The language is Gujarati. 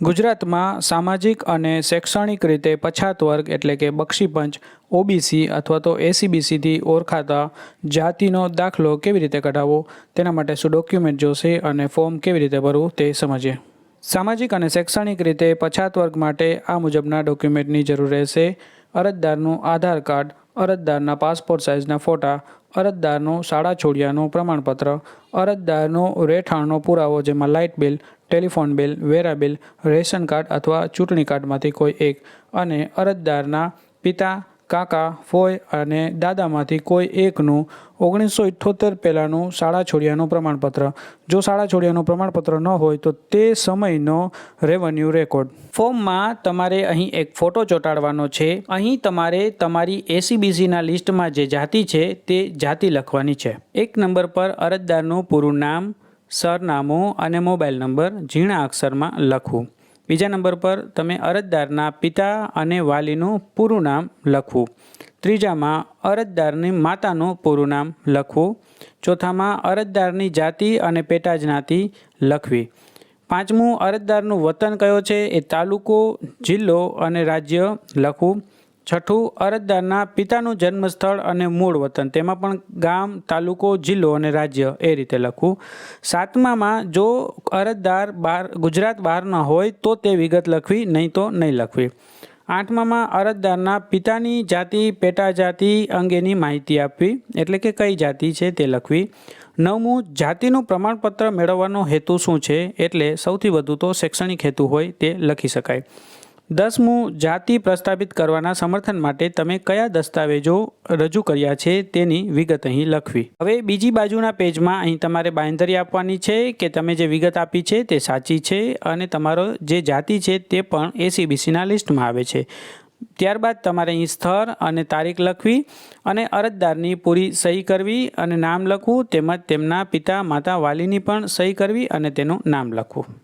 ગુજરાતમાં સામાજિક અને શૈક્ષણિક રીતે પછાત વર્ગ એટલે કે બક્ષીપંચ, ઓબીસી અથવા તો એસીબીસીથી ઓળખાતા જાતિનો દાખલો કેવી રીતે કઢાવવો તેના માટે શું ડોક્યુમેન્ટ જોશે અને ફોર્મ કેવી રીતે ભરવું તે સમજીએ. સામાજિક અને શૈક્ષણિક રીતે પછાત વર્ગ માટે આ મુજબના ડોક્યુમેન્ટની જરૂર રહેશે. અરજદારનું આધાર કાર્ડ અરજદારના પાસપોર્ટ સાઇઝના ફોટા, અરજદારનું શાળા છોડ્યાનું પ્રમાણપત્ર, અરજદારનો રહેઠાણનો પુરાવો જેમાં લાઇટ બિલ, ટેલિફોન બિલ, વેરા બિલ, રેશન કાર્ડ અથવા ચૂંટણી કાર્ડમાંથી કોઈ એક અને અરજદારના પિતા કાકા ફોય અને દાદામાંથી કોઈ એકનું ઓગણીસો ઇઠ્ઠોતેર પહેલાંનું શાળા છોડ્યાનું પ્રમાણપત્ર. જો શાળા છોડ્યાનું પ્રમાણપત્ર ન હોય તો તે સમયનો રેવન્યુ રેકોર્ડ ફોર્મમાં તમારે અહીં એક ફોટો ચોંટાડવાનો છે. અહીં તમારે તમારી એસીબીસીના લિસ્ટમાં જે જાતિ છે તે જાતિ લખવાની છે. એક નંબર પર અરજદારનું પૂરું નામ, સરનામું અને મોબાઈલ નંબર, ઝીણા અક્ષરમાં લખવું. બીજા નંબર પર તમે અરજદારના પિતા અને વાલીનું પૂરું નામ લખવું ત્રીજામાં અરજદારની માતાનું પૂરું નામ લખવું ચોથામાં અરજદારની જાતિ અને પેટા જ્ઞાતિ લખવી. પાંચમું અરજદારનું વતન કયો છે એ તાલુકો, જિલ્લો અને રાજ્ય લખવું છઠ્ઠું, અરજદારના પિતાનું જન્મસ્થળ અને મૂળ વતન. તેમાં પણ ગામ, તાલુકો, જિલ્લો અને રાજ્ય એ રીતે લખવું. સાતમામાં, જો અરજદાર બહાર ગુજરાત બહારના હોય તો તે વિગત લખવી, નહીં તો નહીં લખવી. આઠમામાં, અરજદારના પિતાની જાતિ પેટા જાતિ અંગેની માહિતી આપવી, એટલે કે કઈ જાતિ છે તે લખવી. નવમું, જાતિનું પ્રમાણપત્ર મેળવવાનો હેતુ શું છે, એટલે સૌથી વધુ તો શૈક્ષણિક હેતુ હોય તે લખી શકાય. દસમું, જાતિ પ્રસ્થાપિત કરવાના સમર્થન માટે તમે કયા દસ્તાવેજો રજૂ કર્યા છે તેની વિગત અહીં લખવી. હવે બીજી બાજુના પેજમાં અહીં તમારે બાંયધરી આપવાની છે કે તમે જે વિગત આપી છે તે સાચી છે અને તમારો જે જાતિ છે તે પણ એસીબીસીના લિસ્ટમાં આવે છે. ત્યારબાદ તમારે અહીં સ્થળ અને તારીખ લખવી અને અરજદારની પૂરી સહી કરવી અને નામ લખવું તેમજ તેમના પિતા, માતા, વાલીની પણ સહી કરવી અને તેનું નામ લખવું.